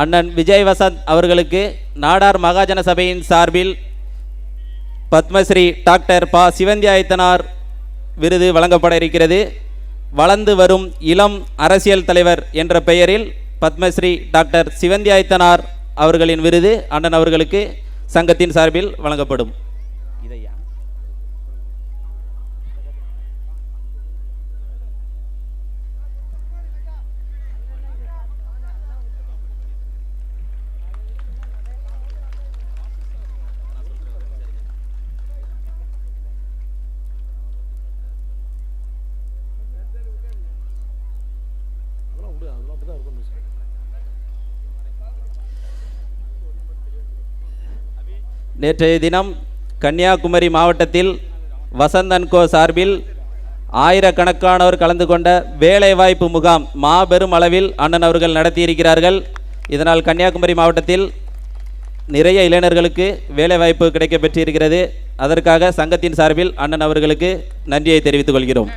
அண்ணன் விஜய் வசந்த் அவர்களுக்கு நாடார் மகாஜன சபையின் சார்பில் பத்மஸ்ரீ டாக்டர் ப. சிவந்தியாயத்தனார் விருது வழங்கப்பட இருக்கிறது. வளர்ந்து வரும் இளம் அரசியல் தலைவர் என்ற பெயரில் பத்மஸ்ரீ டாக்டர் சிவந்தியாயத்தனார் அவர்களின் விருது அண்ணன் அவர்களுக்கு சங்கத்தின் சார்பில் வழங்கப்படும். இதையா? நேற்றைய தினம் கன்னியாகுமரி மாவட்டத்தில் வசந்தன்கோ சார்பில் ஆயிரக்கணக்கானோர் கலந்து கொண்ட வேலைவாய்ப்பு முகாம் மாபெரும் அளவில் அண்ணன் அவர்கள் நடத்தியிருக்கிறார்கள். இதனால் கன்னியாகுமரி மாவட்டத்தில் நிறைய இளைஞர்களுக்கு வேலைவாய்ப்பு கிடைக்கப் பெற்றிருக்கிறது அதற்காக சங்கத்தின் சார்பில் அண்ணன் அவர்களுக்கு நன்றியை தெரிவித்துக் கொள்கிறோம்.